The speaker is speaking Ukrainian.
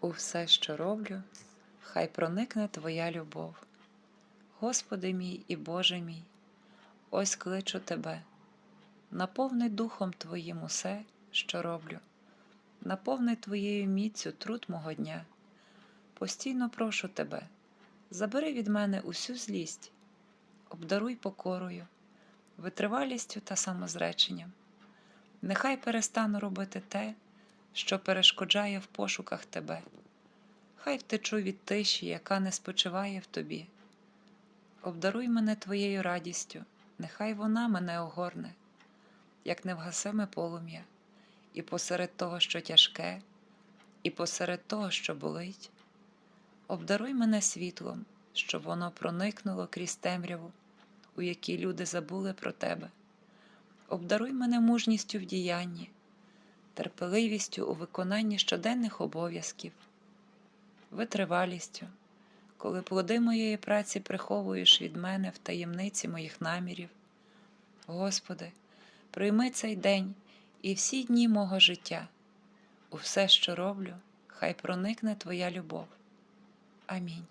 У все, що роблю, хай проникне Твоя любов. Господи мій і Боже мій, ось кличу Тебе, наповни Духом Твоїм усе, що роблю, наповни Твоєю міцю труд мого дня. Постійно прошу Тебе, забери від мене усю злість, обдаруй покорою, витривалістю та самозреченням. Нехай перестану робити те, що перешкоджає в пошуках Тебе. Хай втечу від тиші, яка не спочиває в Тобі. Обдаруй мене Твоєю радістю, нехай вона мене огорне, як невгасиме полум'я, і посеред того, що тяжке, і посеред того, що болить. Обдаруй мене світлом, щоб воно проникнуло крізь темряву, у якій люди забули про Тебе. Обдаруй мене мужністю в діянні, терпеливістю у виконанні щоденних обов'язків, витривалістю, коли плоди моєї праці приховуєш від мене в таємниці моїх намірів. Господи, прийми цей день і всі дні мого життя. У все, що роблю, хай проникне Твоя любов. Амінь.